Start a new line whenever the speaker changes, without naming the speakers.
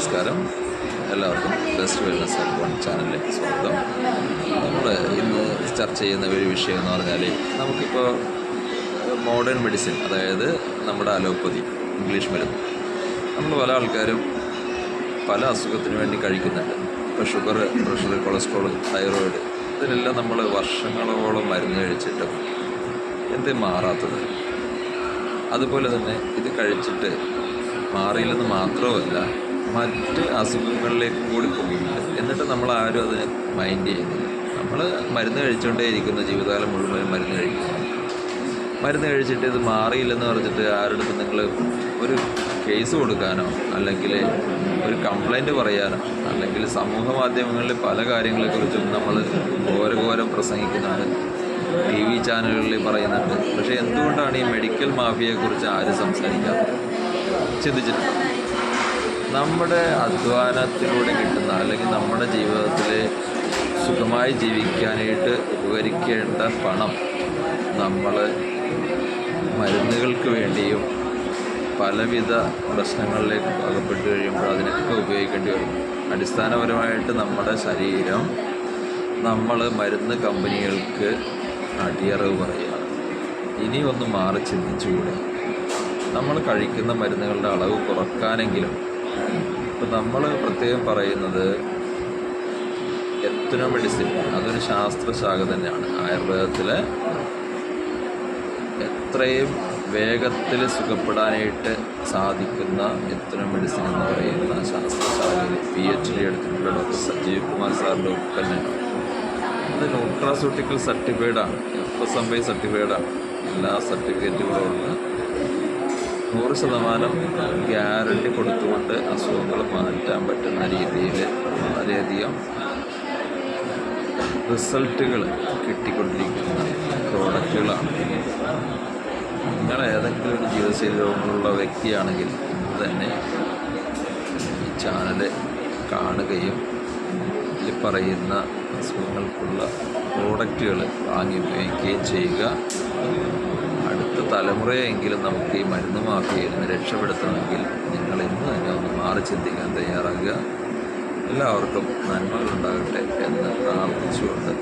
നമസ്കാരം. എല്ലാവർക്കും best wellness one ചാനലിലേക്ക് സ്വാഗതം. നമ്മൾ ഇന്ന് ചർച്ച ചെയ്യുന്ന ഒരു വിഷയം എന്ന് പറഞ്ഞാൽ നമുക്കിപ്പോൾ മോഡേൺ മെഡിസിൻ അതായത് നമ്മുടെ അലോപ്പതി ഇംഗ്ലീഷ് മരുന്ന്. നമ്മൾ പല ആൾക്കാരും പല അസുഖത്തിന് വേണ്ടി കഴിക്കുന്നുണ്ട്. ഇപ്പോൾ ഷുഗർ പ്രഷർ കൊളസ്ട്രോൾ തൈറോയിഡ് ഇതിനെല്ലാം നമ്മൾ വർഷങ്ങളോളം മരുന്ന് കഴിച്ചിട്ടും എന്ത് മാറാത്തത്? അതുപോലെ തന്നെ ഇത് കഴിച്ചിട്ട് മാറിയില്ലെന്ന് മാത്രമല്ല മറ്റ് അസുഖങ്ങളിലേക്ക് കൂടി പോകുന്നില്ല എന്നിട്ട് നമ്മൾ ആരും അതിനെ മൈൻഡ് ചെയ്യുന്നില്ല. നമ്മൾ മരുന്ന് കഴിച്ചുകൊണ്ടേ ഇരിക്കുന്ന. ജീവിതകാലം മുഴുവൻ മരുന്ന് കഴിക്കുന്നു. മരുന്ന് കഴിച്ചിട്ട് ഇത് മാറിയില്ലെന്ന് പറഞ്ഞിട്ട് ആരുടെ നിങ്ങൾ ഒരു കേസ് കൊടുക്കാനോ അല്ലെങ്കിൽ ഒരു കംപ്ലൈന്റ് പറയാനോ അല്ലെങ്കിൽ സമൂഹ മാധ്യമങ്ങളിൽ പല കാര്യങ്ങളെക്കുറിച്ചും നമ്മൾ ഘോരഘോരം പ്രസംഗിക്കുന്നുണ്ട്. ടി വി ചാനലുകളിൽ പറയുന്നുണ്ട്. പക്ഷേ എന്തുകൊണ്ടാണ് ഈ മെഡിക്കൽ മാഫിയെക്കുറിച്ച് ആരും സംസാരിക്കാത്തത്? ചിന്തിച്ചിട്ടുണ്ട്? നമ്മുടെ അധ്വാനത്തിലൂടെ കിട്ടുന്ന അല്ലെങ്കിൽ നമ്മുടെ ജീവിതത്തിൽ സുഖമായി ജീവിക്കാനായിട്ട് ഉപകരിക്കേണ്ട പണം നമ്മൾ മരുന്നുകൾക്ക് വേണ്ടിയും പലവിധ പ്രശ്നങ്ങളിലേക്ക് അകപ്പെട്ട് കഴിയുമ്പോൾ അതിനൊക്കെ ഉപയോഗിക്കേണ്ടി വരും. അടിസ്ഥാനപരമായിട്ട് നമ്മുടെ ശരീരം നമ്മൾ മരുന്ന് കമ്പനികൾക്ക് അടിയറവ് പറയുകയാണ് ഇനി ഒന്ന് മാറി ചിന്തിച്ചുകൂടെ. നമ്മൾ കഴിക്കുന്ന മരുന്നുകളുടെ അളവ് കുറക്കാനെങ്കിലും ഇപ്പം നമ്മൾ പ്രത്യേകം പറയുന്നത് എത്തനോ മെഡിസിൻ അതൊരു ശാസ്ത്രശാഖ തന്നെയാണ്. ആയുർവേദത്തിലെ എത്രയും വേഗത്തിൽ സുഖപ്പെടാനായിട്ട് സാധിക്കുന്ന എത്തനോ മെഡിസിൻ എന്ന് പറയുന്ന ശാസ്ത്രശാലയിൽ പി എച്ച് ഡി എടുത്തിട്ടുള്ള ഡോക്ടർ സജീവ് കുമാർ സാറിന്റെ ഉൽപ്പന്നമാണ് അത് ന്യൂട്രാസ്യൂട്ടിക്കൽ സർട്ടിഫൈഡാണ് എഫ് എസ് എം ഐ സർട്ടിഫൈഡാണ് എല്ലാ സർട്ടിഫിക്കറ്റുകളും ഉണ്ട് നൂറ് ശതമാനം ഗ്യാരണ്ടി കൊടുത്തുകൊണ്ട് അസുഖങ്ങൾ മാറ്റാൻ പറ്റുന്ന രീതിയിൽ വളരെയധികം റിസൾട്ടുകൾ കിട്ടിക്കൊണ്ടിരിക്കുന്ന പ്രോഡക്റ്റുകളാണ്. നിങ്ങൾ ഏതെങ്കിലും ഒരു ജീവിതശൈലി രോഗങ്ങളുള്ള വ്യക്തിയാണെങ്കിൽ ഇന്ന് തന്നെ ഈ ചാനൽ കാണുകയും ഇതിൽ പറയുന്ന അസുഖങ്ങൾക്കുള്ള പ്രോഡക്റ്റുകൾ വാങ്ങി ഉപയോഗിക്കുകയും ചെയ്യുക. തലമുറയെങ്കിലും നമുക്ക് ഈ മരുന്ന് മാഫിയയിൽ നിന്ന് രക്ഷപ്പെടുത്തണമെങ്കിൽ നിങ്ങൾ ഇന്ന് തന്നെ ഒന്ന് മാറി ചിന്തിക്കാൻ തയ്യാറാകുക. എല്ലാവർക്കും നന്മകളുണ്ടാകട്ടെ എന്ന് പ്രാർത്ഥിച്ചുകൊണ്ട്